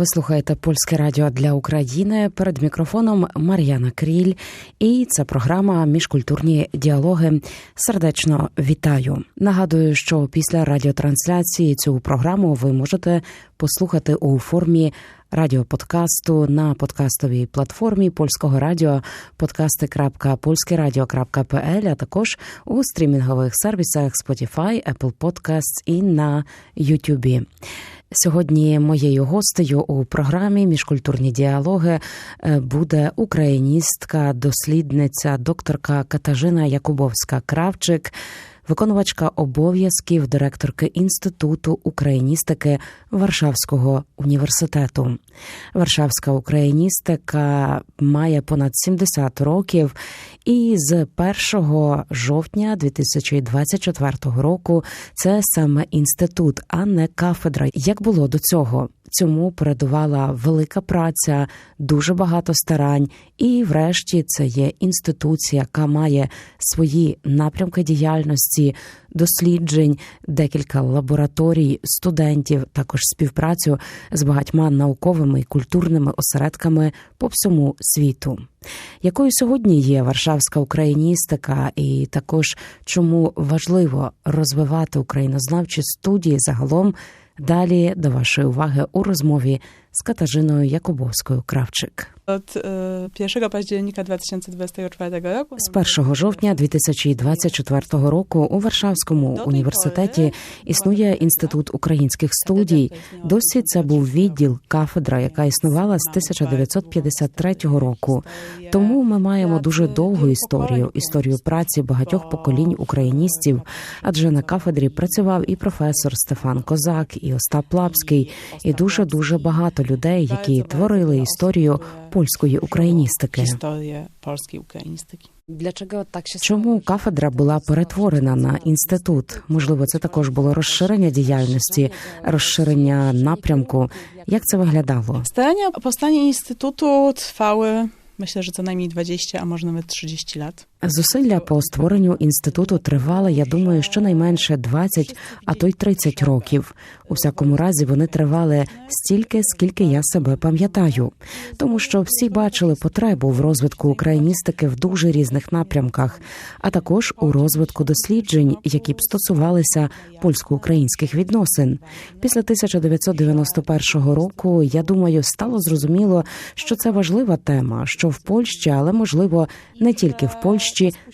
Ви слухаєте польське радіо для України перед мікрофоном Мар'яна Кріль, і це програма Міжкультурні діалоги. Сердечно вітаю. Нагадую, що після радіотрансляції цю програму ви можете послухати у формі радіоподкасту на подкастовій платформі польського радіо подкасти.польськерадіо.пл, а також у стрімінгових сервісах Spotify, Apple Podcasts і на YouTube. Сьогодні моєю гостею у програмі Міжкультурні діалоги буде україністка, дослідниця, докторка Катажина Якубовська Кравчик виконувачка обов'язків директорки інституту україністики Варшавського університету. Варшавська україністика має понад 70 років, і з 1 жовтня 2024 року це саме інститут, а не кафедра. Як було до цього? Цьому передувала велика праця, дуже багато старань, і, врешті, це є інституція, яка має свої напрямки діяльності, досліджень, декілька лабораторій, студентів, також співпрацю з багатьма науковими і культурними осередками по всьому світу. Якою сьогодні є Варшавська україністика, і також чому важливо розвивати українознавчі студії загалом? Далі до вашої уваги у розмові з Катажиною Якубовською Кравчик. Od 1 października 2024 roku З 1 жовтня 2024 року у Варшавському університеті існує інститут українських студій. Досі це був відділ кафедра, яка існувала з 1953 року. Тому ми маємо дуже довгу історію, історію праці багатьох поколінь україністів. Адже на кафедрі працював і професор Стефан Козак, і Остап Лапський, і дуже дуже багато людей, які творили історію польської україністики. Dlaczego tak się Чому кафедра була перетворена на інститут? Можливо, це також було розширення діяльності, розширення напрямку. Як це виглядало? O powstanie instytutu trwały, myślę, że co najmniej 20, a może nawet 30 lat. Зусилля по створенню інституту тривали, я думаю, щонайменше 20, а то й 30 років. У всякому разі, вони тривали стільки, скільки я себе пам'ятаю, тому що всі бачили потребу в розвитку україністики в дуже різних напрямках, а також у розвитку досліджень, які б стосувалися польсько-українських відносин. Після 1991 року, я думаю, стало зрозуміло, що це важлива тема, що в Польщі, але можливо не тільки в Польщі,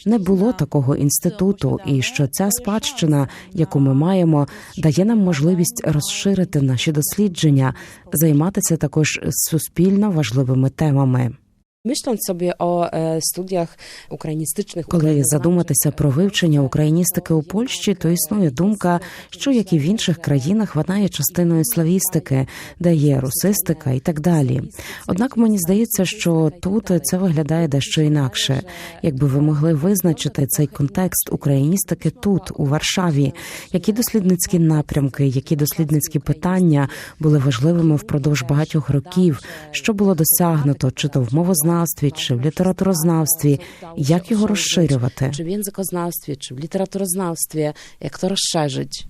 не було такого інституту, і що ця спадщина, яку ми маємо, дає нам можливість розширити наші дослідження, займатися також суспільно важливими темами. Myśląc sobie o e, studiach ukrainistycznych, Коли задуматися про вивчення україністики у Польщі, то існує думка, що як і в інших країнах вона є частиною славістики, де є русистика і так далі. Однак мені здається, що тут це виглядає дещо інакше. Якби ви могли визначити цей контекст україністики тут, у Варшаві, які дослідницькі напрямки, які дослідницькі питання були важливими впродовж багатьох років, що було досягнуто, чи то в мовознавстві, чи в літературознавстві, як його розширювати? czy w językoznawstwie, czy w literaturoznawstwie, jak to rozszerzyć.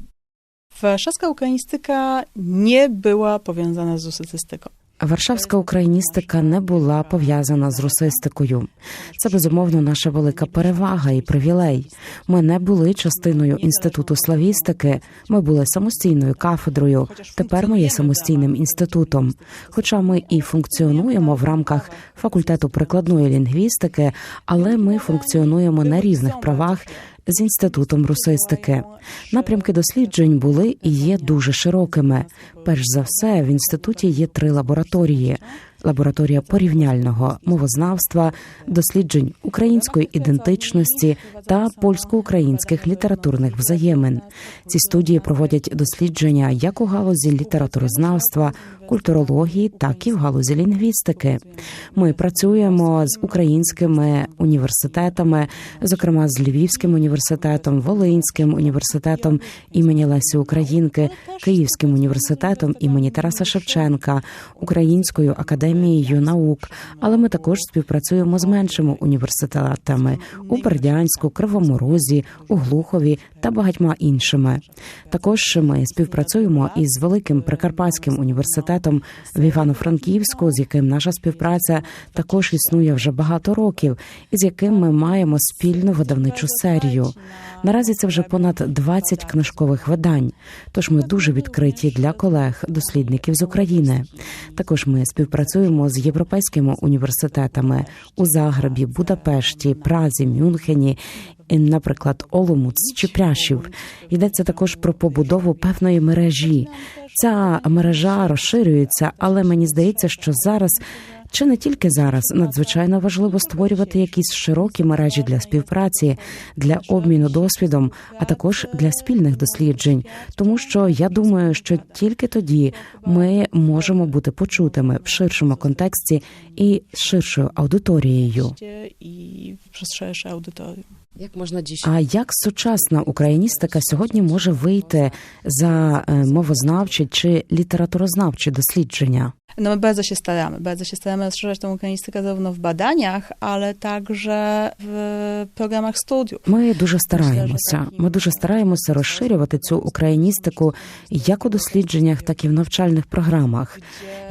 Warszawska ukrainistyka nie była powiązana z rusystyką. Варшавська україністика не була пов'язана з русистикою. Це безумовно наша велика перевага і привілей. Ми не були частиною інституту славістики. Ми були самостійною кафедрою. Тепер ми є самостійним інститутом. Хоча ми і функціонуємо в рамках факультету прикладної лінгвістики, але ми функціонуємо на рівних правах з інститутом русистики. Напрямки досліджень були і є дуже широкими. Перш за все, в інституті є три лабораторії: лабораторія порівняльного мовознавства, досліджень української ідентичності та польсько-українських літературних взаємин. Ці студії проводять дослідження як у галузі літературознавства, культурології, так і в галузі лінгвістики. Ми працюємо з українськими університетами, зокрема з Львівським університетом, Волинським університетом імені Лесі Українки, Київським університетом імені Тараса Шевченка, Українською академією наук, але ми також співпрацюємо з меншими університетами у Бердянську, Кривому Розі, у Глухові та багатьма іншими. Також ми співпрацюємо із великим прикарпатським університетом в Івано-Франківську, з яким наша співпраця також існує вже багато років, і з яким ми маємо спільну видавничу серію. Наразі це вже понад 20 книжкових видань. Тож ми дуже відкриті для колег, дослідників з України. Також ми співпрацюємо з європейськими університетами у Загребі, Будапешті, Празі, Мюнхені. Наприклад, Оломуц чи прящів. йдеться також про побудову певної мережі. Ця мережа розширюється, але мені здається, що зараз чи не тільки зараз надзвичайно важливо створювати якісь широкі мережі для співпраці, для обміну досвідом, а також для спільних досліджень, тому що я думаю, що тільки тоді ми можемо бути почутими в ширшому контексті і з ширшою аудиторією. przez szersze audytorium. Jak można А як сучасна україністика сьогодні може вийти за е, мовознавчі чи літературознавчі дослідження? No my bardzo się staramy, bardzo staramy rozszerzać tą ukrainistykę zarówno w badaniach, ale także w programach studiów. Ми дуже стараємося. Ми дуже стараємося розширювати цю україністику як у дослідженнях, так і в навчальних програмах.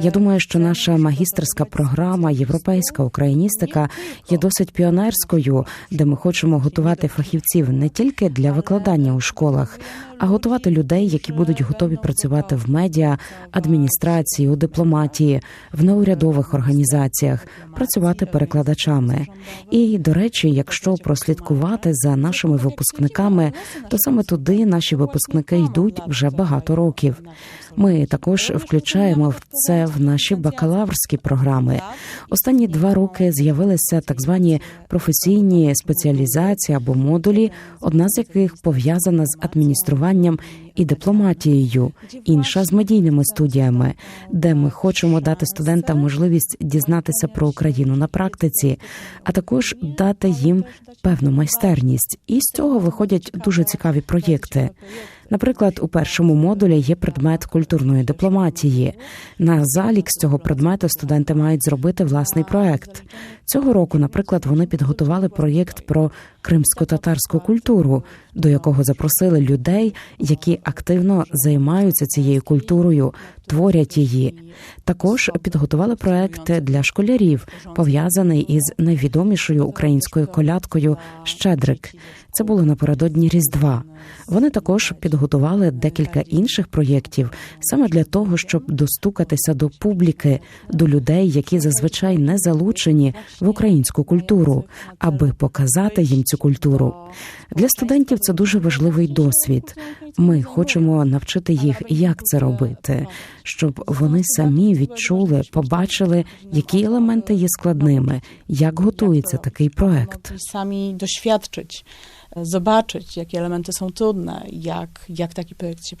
Я думаю, що наша магістерська програма Європейська україністика є досить піонерською, де ми хочемо готувати фахівців не тільки для викладання у школах, а готувати людей, які будуть готові працювати в медіа, адміністрації, у дипломатії, в неурядових організаціях, працювати перекладачами. І до речі, якщо прослідкувати за нашими випускниками, то саме туди наші випускники йдуть вже багато років. Ми також включаємо це в наші бакалаврські програми. Останні два роки з'явилися так звані професійні спеціалізації або модулі, одна з яких пов'язана з адмініструванням і дипломатією, інша з медійними студіями, де ми хочемо дати студентам можливість дізнатися про Україну на практиці, а також дати їм певну майстерність. І з цього виходять дуже цікаві проєкти. Наприклад, у першому модулі є предмет культурної дипломатії. На залік з цього предмету студенти мають зробити власний проект. Цього року, наприклад, вони підготували проєкт про кримсько-татарську культуру, до якого запросили людей, які активно займаються цією культурою, творять її. Також підготували проект для школярів, пов'язаний із найвідомішою українською колядкою Щедрик. Це було напередодні Різдва. Вони також підготували декілька інших проєктів саме для того, щоб достукатися до публіки, до людей, які зазвичай не залучені в українську культуру, аби показати їм цю культуру. Для студентів це дуже важливий досвід. Ми хочемо навчити їх, як це робити, щоб вони самі відчули, побачили, які елементи є складними, як готується такий проект. Самі досвідчить, doświadczyć, які елементи są trudne, jak, jak taki projekt się.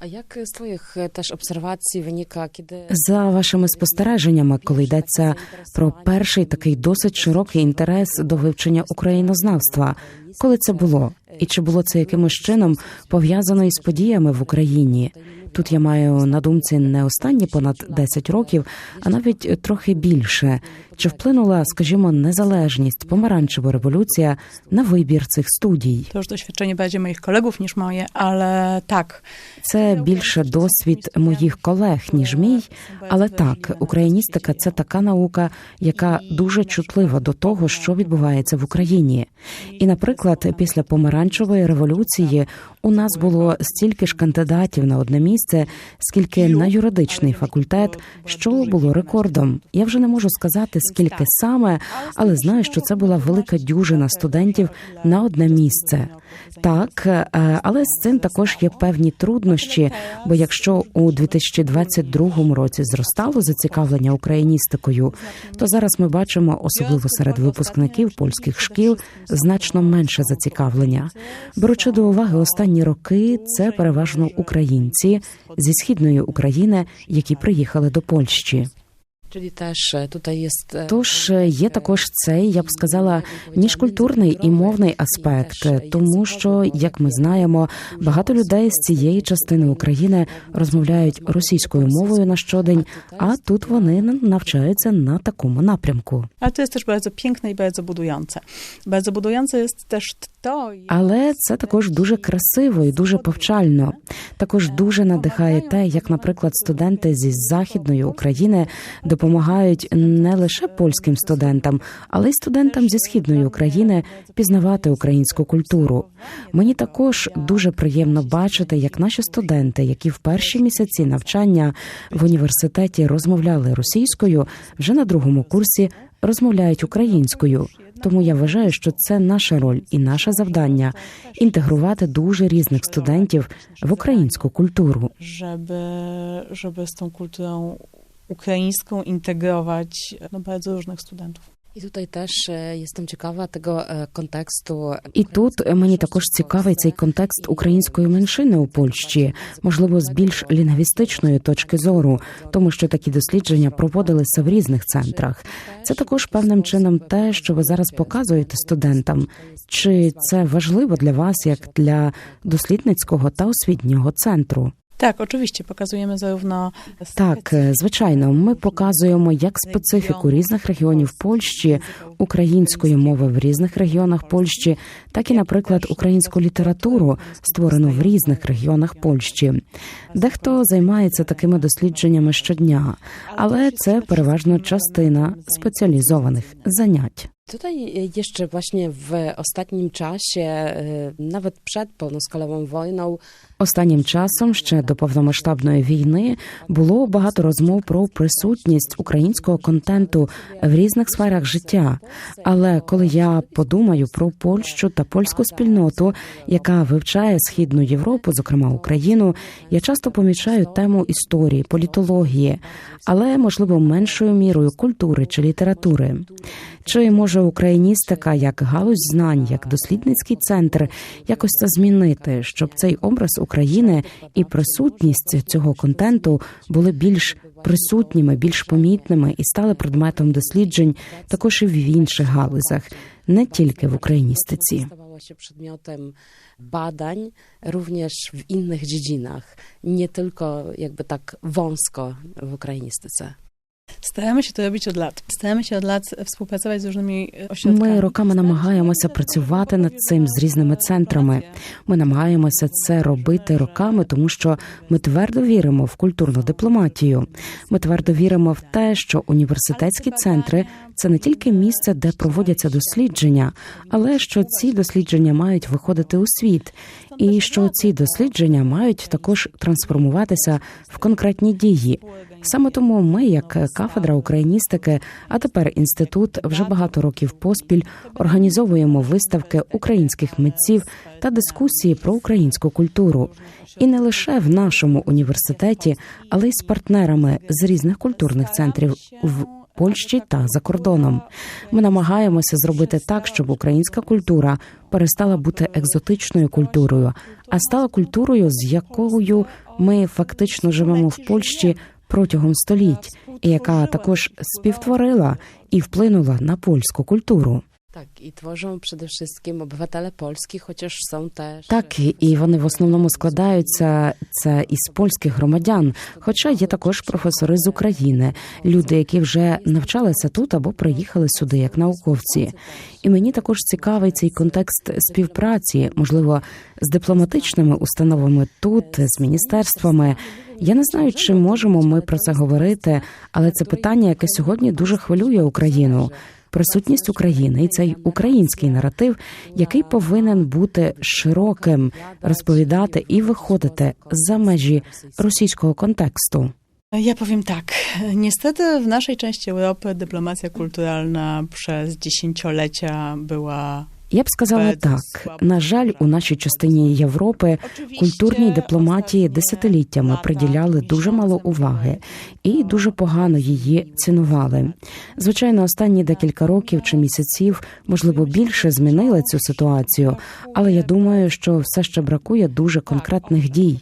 A як з твоїх теж обсервацій виніка За вашими спостереженнями, коли йдеться про перший такий досить широкий інтерес до вивчення українознавства, коли це було, і чи було це якимось чином пов'язано із подіями в Україні? Тут я маю на думці не останні понад 10 років, а навіть трохи більше. Чи вплинула, скажімо, незалежність, помаранчева революція на вибір цих студій? Już doświadczenie bardziej moich kolegów niż moje, ale tak. Це більше досвід моїх колег ніж мій, але так, україністика це така наука, яка дуже чутлива до того, що відбувається в Україні. І, наприклад, після помаранчевої революції у нас було стільки ж кандидатів на одне місце, скільки на юридичний факультет, що було рекордом. Я вже не можу сказати скільки саме, але знаю, що це була велика дюжина студентів на одне місце. Так, е, але з цим також є певні труднощі. Бо якщо у 2022 році зростало зацікавлення україністикою, то зараз ми бачимо, особливо серед випускників польських шкіл, значно менше зацікавлення. Беручи до уваги останні роки, це переважно українці зі східної України, які приїхали до Польщі. Czyli też e, tutaj jest e, Тож є також цей, я б сказала, міжкультурний і мовний аспект, тому що, як ми знаємо, багато людей з цієї частини України розмовляють російською мовою на щодень, а тут вони навчаються на такому напрямку. Jest też bardzo piękne i bardzo budujące. Bardzo budujące jest też Але це також дуже красиво і дуже повчально. Також дуже надихає те, як, наприклад, студенти зі західної України допомагають не лише польським студентам, але й студентам зі східної України пізнавати українську культуру. Мені також дуже приємно бачити, як наші студенти, які в перші місяці навчання в університеті розмовляли російською, вже на другому курсі розмовляють українською. Тому я вважаю, що це наша роль і наше завдання інтегрувати дуже різних студентів в українську культуру. żeby, żeby z tą kulturą ukraińską integrować no, bardzo różnych studentów. I tutaj też e, jestem ciekawa tego e, kontekstu. І тут мені також цікавий цей контекст української меншини у Польщі, можливо, з більш лінгвістичної точки зору, тому що такі дослідження проводилися в різних центрах. Це також певним чином те, що ви зараз показуєте студентам. Чи це важливо для вас як для дослідницького та освітнього центру? Tak, oczywiście, pokazujemy zarówno Так, звичайно, ми показуємо як специфіку різних регіонів Польщі, української мови в різних регіонах Польщі, так і, наприклад, українську літературу, створену в різних регіонах Польщі. Дехто займається такими дослідженнями щодня, але це переважно частина спеціалізованих занять. Tutaj jeszcze właśnie w ostatnim czasie, e, nawet przed pełnoskalową wojną, Останнім часом, ще до повномасштабної війни, було багато розмов про присутність українського контенту в різних сферах життя. Але коли я подумаю про Польщу та польську спільноту, яка вивчає східну Європу, зокрема Україну, я часто помічаю тему історії, політології, але можливо меншою мірою культури чи літератури. Чи може україністика як галузь знань, як дослідницький центр якось це змінити, щоб цей образ України і присутність цього контенту були більш присутніми, більш помітними і стали предметом досліджень також і в інших галузях, не тільки в україністиці. się przedmiotem badań również w innych dziedzinach, nie tylko jakby tak wąsko w ukrainistyce. Staramy się to robić od lat. Staramy się od lat współpracować z różnymi ośrodkami. Ми роками намагаємося працювати над цим з різними центрами. Ми намагаємося це робити роками, тому що ми твердо віримо в культурну дипломатію. Ми твердо віримо в те, що університетські центри це не тільки місце, де проводяться дослідження, але що ці дослідження мають виходити у світ, і що ці дослідження мають також трансформуватися в конкретні дії. Саме тому ми, як кафедра україністики, а тепер інститут, вже багато років поспіль організовуємо виставки українських митців та дискусії про українську культуру. І не лише в нашому університеті, але й з партнерами з різних культурних центрів в Польщі та за кордоном. Ми намагаємося зробити так, щоб українська культура перестала бути екзотичною культурою, а стала культурою, з якою ми фактично живемо в Польщі протягом століть, і яка також співтворила і вплинула на польську культуру. Tak, i tworzą przede wszystkim obywatele polski, chociaż są też. Так і- і вони в основному складаються це із польських громадян. Хоча є також професори з України, люди, які вже навчалися тут або приїхали сюди як науковці. І мені також цікавий цей контекст співпраці, можливо, з дипломатичними установами тут, з міністерствами. Я не знаю, чи можемо ми про це говорити, але це питання, яке сьогодні дуже хвилює Україну. Присутність України і цей український наратив, який повинен бути широким, розповідати і виходити за межі російського контексту. Ja powiem tak. Niestety w naszej części Europy dyplomacja kulturalna przez dziesięciolecia była Я б сказала так: на жаль, у нашій частині Європи культурній дипломатії десятиліттями приділяли дуже мало уваги і дуже погано її цінували. Звичайно, останні декілька років чи місяців, можливо, більше змінили цю ситуацію, але я думаю, що все ще бракує дуже конкретних дій.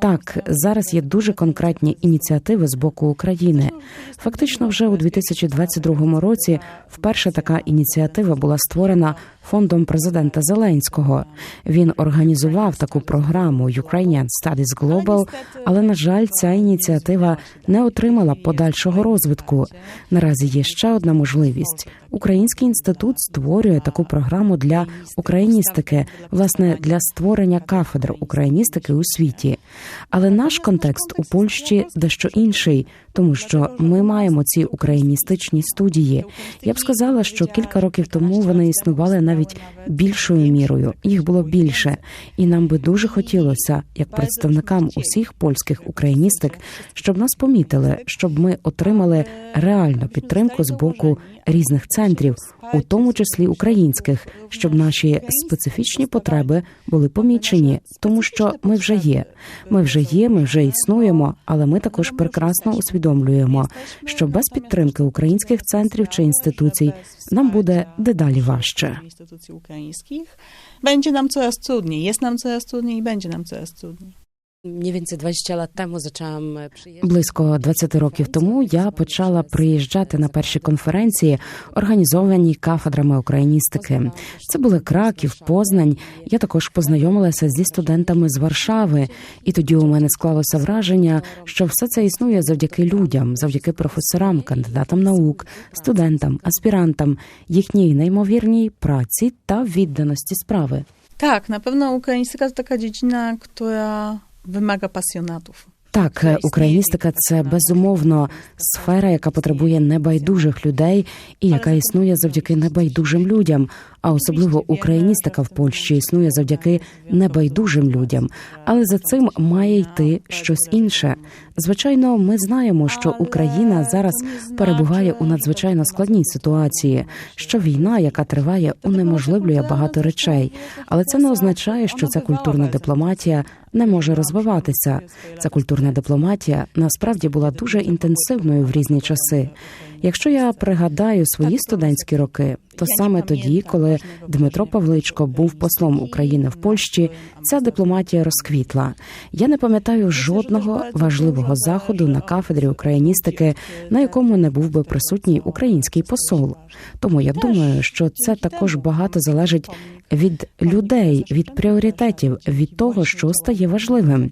Так, зараз є дуже конкретні ініціативи з боку України. Фактично, вже у 2022 році вперше така ініціатива була створена фондом президента Зеленського. Він організував таку програму Ukrainian Studies Global, але на жаль, ця ініціатива не отримала подальшого розвитку. Наразі є ще одна можливість. Український інститут створює таку програму для україністики, власне, для створення кафедр україністики у світі. Але наш контекст у Польщі дещо інший, тому що ми маємо ці україністичні студії. Я б сказала, що кілька років тому вони існували навіть більшою мірою. Їх було більше, і нам би дуже хотілося, як представникам усіх польських україністик, щоб нас помітили, щоб ми отримали реальну підтримку з боку різних центрів, у тому числі українських, щоб наші специфічні потреби були помічені, тому що ми вже є. Ми вже є, ми вже існуємо, але ми також прекрасно усвідомлюємо, що без підтримки українських центрів чи інституцій нам буде дедалі важче. Інституцій українських буде нам coraz trudniej. Jest nam coraz trudniej і буде нам coraz trudniej. Mniej więcej 20 lat temu zaczęłam przyjeżdżać. Близько 20 років тому я почала приїжджати на перші конференції, організовані кафедрами україністики. Це були Краків, Познань. Я також познайомилася зі студентами з Варшави, і тоді у мене склалося враження, що все це існує завдяки людям, завдяки професорам, кандидатам наук, студентам, аспірантам, їхній неймовірній праці та відданості справи. Tak, na pewno ukrainistyka to taka dziedzina, która wymaga pasjonatów. Так, україністика це безумовно сфера, яка потребує небайдужих людей і яка існує завдяки небайдужим людям. А особливо україністика в Польщі існує завдяки небайдужим людям. Але за цим має йти щось інше. Звичайно, ми знаємо, що Україна зараз перебуває у надзвичайно складній ситуації, що війна, яка триває, унеможливлює багато речей. Але це не означає, що ця культурна дипломатія не може розвиватися. Ця культурна дипломатія насправді була дуже інтенсивною в різні часи. Якщо я пригадаю свої студентські роки, то саме тоді, коли Дмитро Павличко був послом України в Польщі, ця дипломатія розквітла. Я не пам'ятаю жодного важливого заходу на кафедрі україністики, на якому не був би присутній український посол. Тому я думаю, що це також багато залежить від людей, від пріоритетів, від того, що стає важливим.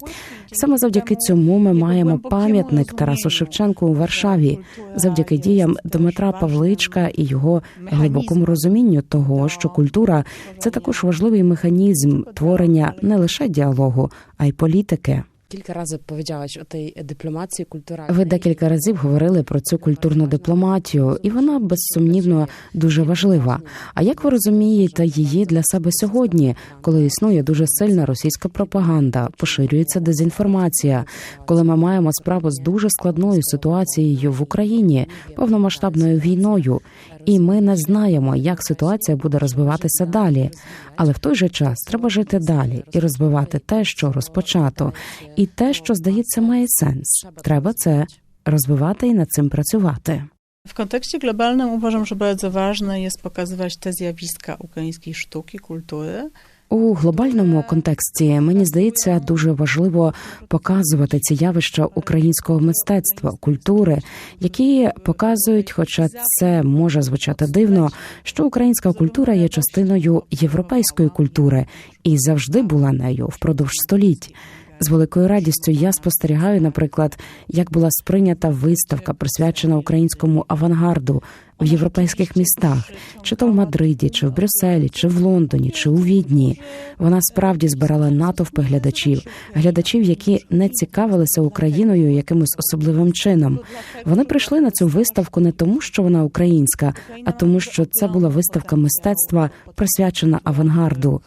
Саме завдяки цьому ми маємо пам'ятник Тарасу Шевченку у Варшаві, завдяки діям Дмитра Павличка і його глибокому розумінню того, що культура це також важливий механізм творення не лише діалогу, а й політики. Kilka razy powiedziałaś o tej dyplomacji kulturalnej. Ви декілька разів говорили про цю культурну дипломатію, і вона безсумнівно дуже важлива. А як ви розумієте її для себе сьогодні, коли існує дуже сильна російська пропаганда, поширюється дезінформація, коли ми маємо справу з дуже складною ситуацією в Україні, повномасштабною війною, і ми не знаємо, як ситуація буде розвиватися далі. Але в той же час треба жити далі і розвивати те, що розпочато, і те, що здається, має сенс. Треба це розвивати і над цим працювати. W kontekście globalnym uważam, że bardzo ważne jest pokazywać te zjawiska ukraińskiej sztuki, kultury, У глобальному контексті мені здається дуже важливо показувати ці явища українського мистецтва, культури, які показують, хоча це може звучати дивно, що українська культура є частиною європейської культури і завжди була нею впродовж століть. З великою радістю я спостерігаю, наприклад, як була сприйнята виставка, присвячена українському авангарду в європейських містах, чи то в Мадриді, чи в Брюсселі, чи в Лондоні, чи у Відні. Вона справді збирала натовпи глядачів, глядачів, які не цікавилися Україною якимось особливим чином. Вони прийшли на цю виставку не тому, що вона українська, а тому, що це була виставка мистецтва, присвячена авангарду.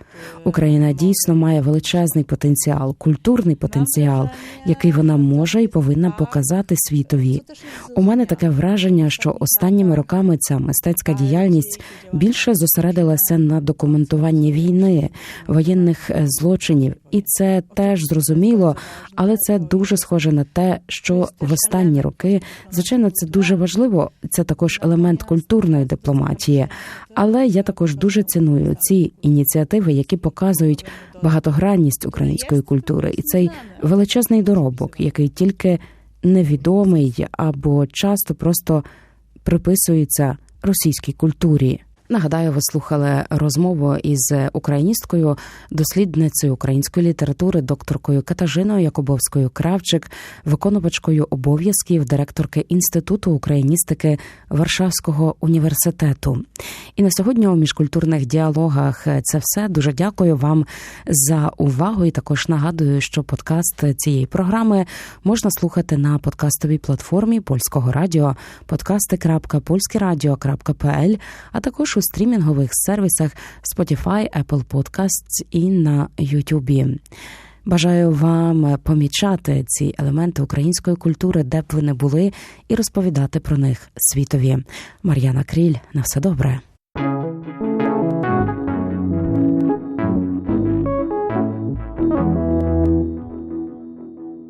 Україна дійсно має величезний потенціал, культурний потенціал, який вона може і повинна показати світові. У мене таке враження, що останніми роками ця мистецька діяльність більше зосередилася на документуванні війни, воєнних е, злочинів, і це теж зрозуміло, але це дуже схоже на те, що в останні роки, звичайно, це дуже важливо. Це також елемент культурної дипломатії. Але я також дуже ціную ці ініціативи, які показують багатогранність української культури і цей величезний доробок, який тільки невідомий або часто просто приписується російській культурі. Нагадаю, ви слухали розмову із україністкою, дослідницею української літератури, докторкою Катажиною Якубовською Кравчик, виконувачкою обов'язків директорки інституту україністики Варшавського університету. І на сьогодні у міжкультурних діалогах це все. Дуже дякую вам за увагу. І також нагадую, що подкаст цієї програми можна слухати на подкастовій платформі польського радіо podcasty.polskieradio.pl, а також у стрімінгових сервісах Spotify, Apple Podcasts і на YouTube. Бажаю вам помічати ці елементи української культури, де б ви не були, і розповідати про них світові. Мар'яна Кріль, на все добре.